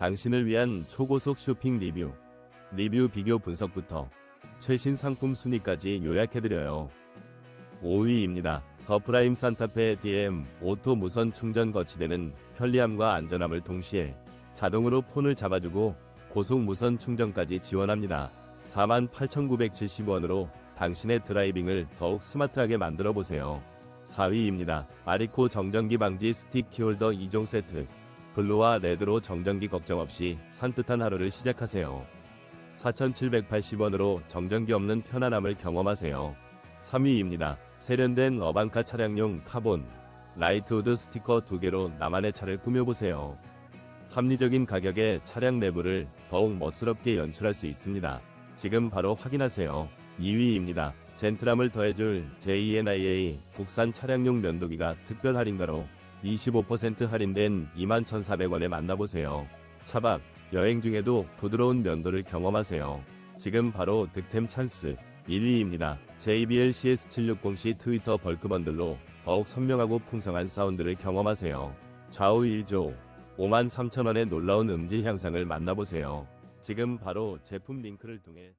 당신을 위한 초고속 쇼핑 리뷰, 리뷰 비교 분석부터 최신 상품 순위까지 요약해드려요. 5위입니다. 더 프라임 산타페 DM 오토 무선 충전 거치대는 편리함과 안전함을 동시에 자동으로 폰을 잡아주고 고속 무선 충전까지 지원합니다. 48,970원으로 당신의 드라이빙을 더욱 스마트하게 만들어 보세요. 4위입니다. 아리코 정전기 방지 스틱 키홀더 2종 세트. 블루와 레드로 정전기 걱정 없이 산뜻한 하루를 시작하세요. 4,780원으로 정전기 없는 편안함을 경험하세요. 3위입니다. 세련된 어반카 차량용 카본 라이트우드 스티커 2개로 나만의 차를 꾸며보세요. 합리적인 가격에 차량 내부를 더욱 멋스럽게 연출할 수 있습니다. 지금 바로 확인하세요. 2위입니다. 젠틀함을 더해줄 JNIA 국산 차량용 면도기가 특별 할인가로 25% 할인된 21,400원에 만나보세요. 차박, 여행 중에도 부드러운 면도를 경험하세요. 지금 바로 득템 찬스 1위입니다. JBL CS760C 트위터 벌크 번들로 더욱 선명하고 풍성한 사운드를 경험하세요. 좌우 1조 53,000원의 놀라운 음질 향상을 만나보세요. 지금 바로 제품 링크를 통해